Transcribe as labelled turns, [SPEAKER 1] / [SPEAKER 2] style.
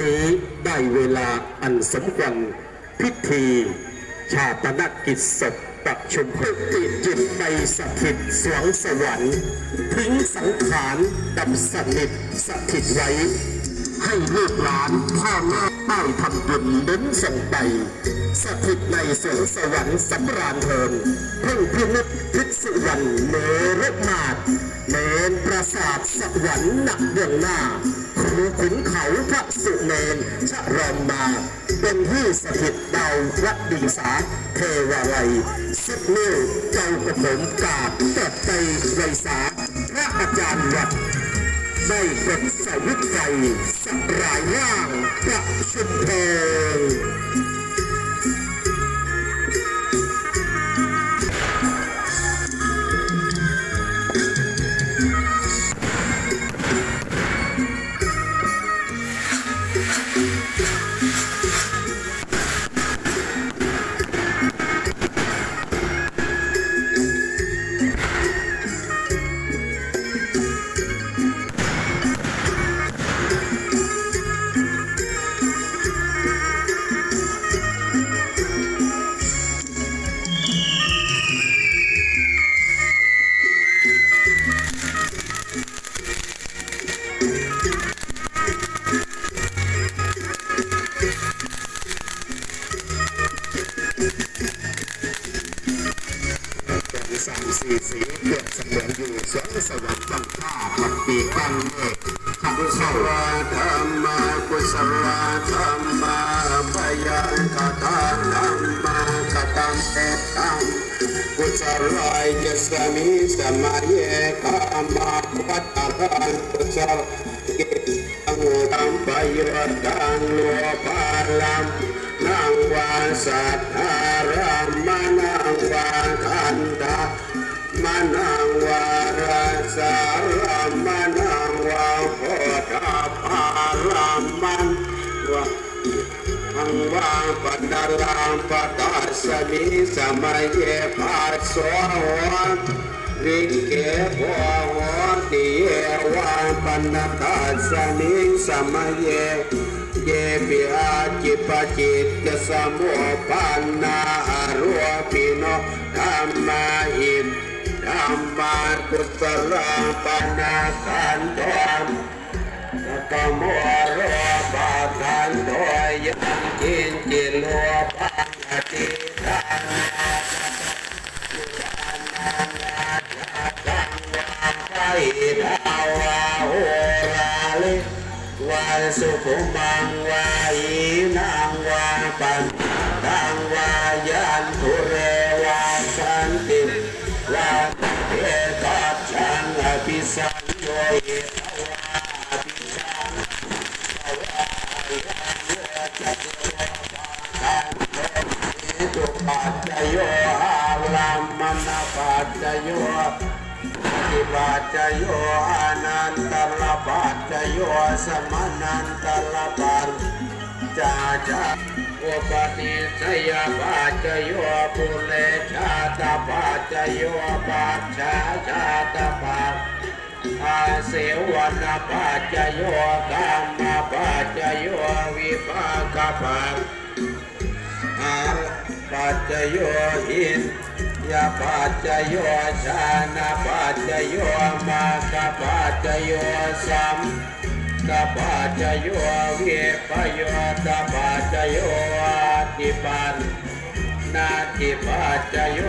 [SPEAKER 1] นี้ได้เวลาอันสมควรพิธี ชาปนกิจศพประชุมพื่อติจิตไปสถิตสวงสวรรค์ทิ้งสังขารดับสนิทสถิตไว้ ให้ลูกหลานพ่อแม่ได้ทำบุญเน้นส่งไป สถิตในสวงสวรรค์สำราญเทินเพ่งพินิจพิสุวรรณเนรมาศเนนประสาทสวรรค์หนักเบื้องหน้า ครูขุนเขาพระสุเนนชะรอมมา เป็นที่สถิตดาววัดดิงสาเทวาลัยสิบนิ้วเจ้ากระผมกาบเปิดใจไวสาพระอาจารย์วัดได้เป็นสวิตไฟสับรายร่างประชุมเพลิง เป็นสามสี่สีเปรียบเสมือนอยู่สวงสวรรค์บังค่าพันปีตั้งเมฆ
[SPEAKER 2] กุศลธรรมกุศลธรรมาปยังคตาธรรมาคตัมเอตัมกุศลายจะสมิสมายกามาปัตตากุศลเกตังตัมปยตังโลปาลัม วาสัทธารามนังวาคันตามนังวาราสารามนังวาโพธาภารามันวะอังวาปัตตาลามปตัสสมิสมัยเยภาสวะ วิเกโพโหติเยวาปันตัสสมิสมัยเยเยปิอาจิปจิตตสมุปันนาอารวปิโนธรรมาหิมธรรมากุศลปนาคันโตตโมโรปาทันโตยันกินจิโลปันติ วาโหราลิวาสุขุมังวาอีนางวาปันตังวายันทุเรวาสันติวาเอตัจฉังอภิสัญโยเอตวาอภิสังสวายันโยจัตโยปาทันโตอิตุปัจจโยอาลัมมณปัจจโย ปัจจโยอนันตรปัจจโยสมนันตรปัจจาจาอุปนิสัยปัจจโยปุเลชาตปัจจโยปัจฉาชาตปัจอาเสวนาปัจจโยกรรมปัจจโยวิภากปัจอา ปัจจโยหินยาปัจจโยชานาปัจจโยมากปัจจโยสัมกปัจจโยเวปโยตปัจจโยอาติปันนาติปัจจโย